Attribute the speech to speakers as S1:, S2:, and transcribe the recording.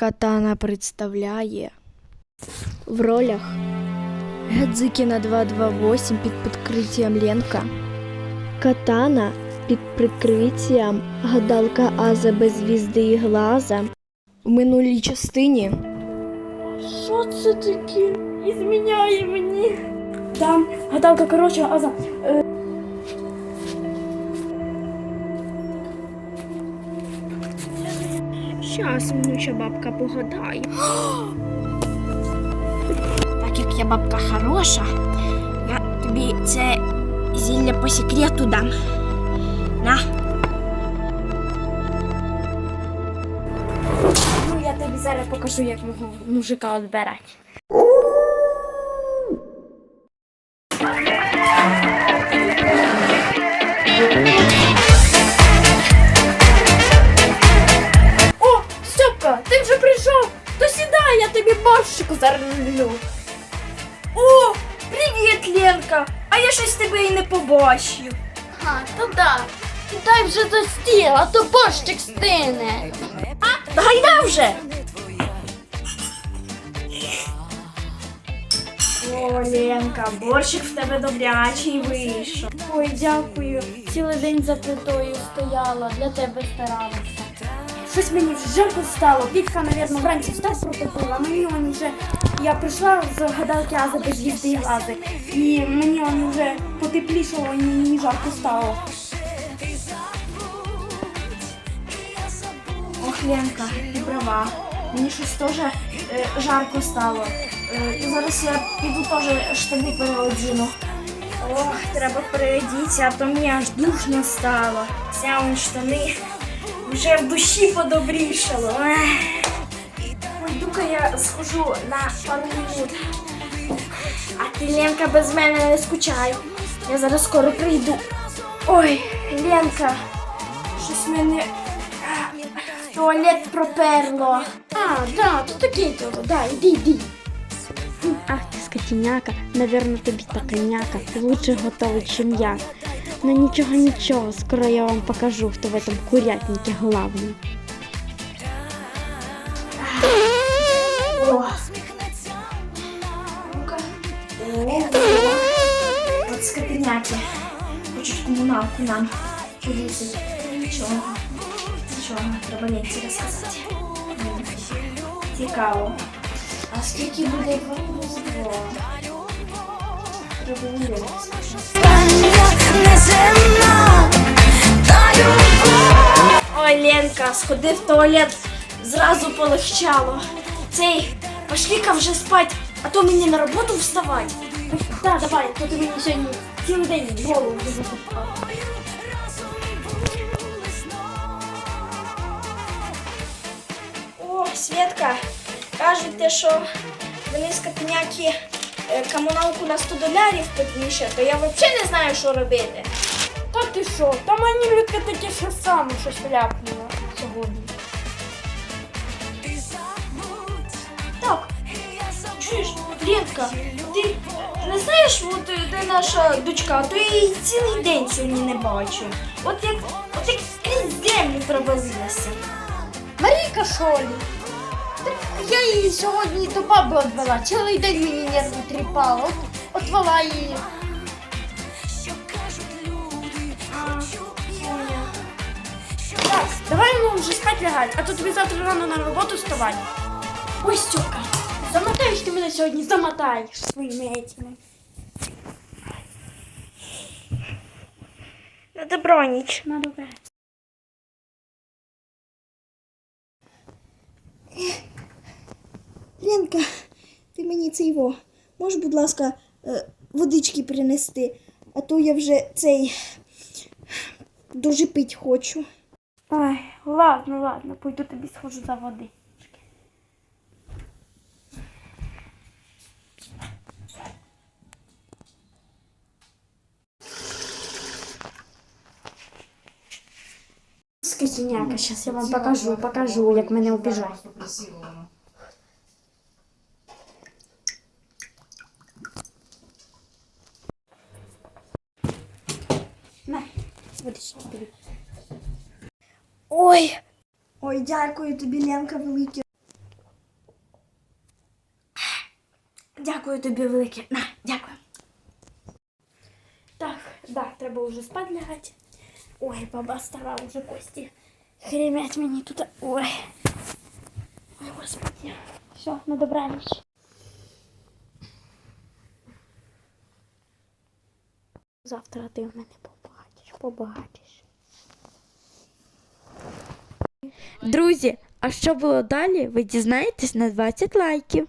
S1: Катана представляє в ролях Гадзикіна 228 під прикриттям Ленка, Катана під прикриттям гадалка Аза без звізди і глаза. В минулій частині
S2: Що це таке? І зміняє мені. Там гадалка, коротше, Аза. Е...
S1: Щас внуча бабка погадає.
S2: Так як я бабка хороша, я тобі це зілля по секрету дам. На. Ну, я тобі зараз покажу, як мого мужика відбирати. Борщику зарлю. О, привіт, Ленка. А я щось тебе і не побачив.
S3: А, то да. Дай вже до стіл, а то борщик стине.
S2: Гайда вже. О, Ленка, борщик в тебе добрячий вийшов.
S3: Ой, дякую. Цілий день за плитою стояла, для тебе старалася.
S2: Щось мені вже жарко стало. Вітка, навірно, вранці встав протопила. Мені он вже. Я прийшла з гадалки Ази без звізди і глази. І мені он вже потеплішало і мені жарко стало. Ох, Ленка, ти права. Мені щось теж е, жарко стало. Е, і зараз я піду теж штани переоджину. Ох, треба переодітися, а то мені аж душно стало. Он штани вже в душі подобрішало. Ех. Ой, дука я схожу на пару минут. А ти, Ленка, без мене не скучай. Я зараз скоро прийду. Ой, Ленка, щось мене в туалет проперло.
S3: А, да, то такий то, да, іди, іди.
S4: Ах ты скотиняка, наверное, тобі така няка, ти лучше готовий, чем я. Но нічого, нічого, скоро я вам покажу, хто в этом курятнике главный.
S2: О. Ну-ка. О, От скотиняки. Хочуть комуналку нам повісити. Нічого. Нічого, треба лекції розказати. Цікаво. А скільки буде плюс Ой, Ленка, сходи в туалет, зразу полегчало. Цей, пошли-ка вже спать, а то мені на роботу вставати.
S3: Так, давай, то ти мені сьогодні цілий день голову вже запускав.
S2: О, Свєтка, кажуть, те, що вони е, комуналку на 100 долярів підвищать, то я взагалі не знаю, що робити.
S3: Та ти що? Та мені Людка таке що саме щось ляпнула сьогодні.
S2: Так, чуєш, Ленка, ти не знаєш, от, е, де наша дочка, то я її цілий день сьогодні не бачу. От як, от як крізь землю провалилася.
S3: Марійка Шолі. Я її сьогодні до баби відвела. Цілий день мені нерви тріпала. От, отвела її.
S2: Так, давай ну вже спать лягать, а то тобі завтра рано на роботу вставати.
S3: Ой, Стьопка, замотаєш ти мене сьогодні, замотаєш своїми етими.
S2: На доброніч.
S3: На добре.
S1: Ленка, ти мені це його. Можеш, будь ласка, е, водички принести, а то я вже цей дуже пить хочу.
S3: Ой, ладно, ладно, пойду тобі схожу за води.
S2: Скотиняка, зараз я вам покажу, покажу, як мене обіжають.
S3: вирішити.
S2: Ой!
S1: Ой, дякую тобі, Ленка, велике.
S2: Дякую тобі, велике. На, дякую. Так, да, треба вже спать лягати. Ой, баба стара вже кості. Хремять мені тут. Ой. Ой, господи. Все, на ну, добраніч.
S3: Завтра ти в мене був побачиш. Друзі, а що було далі, ви дізнаєтесь на 20 лайків.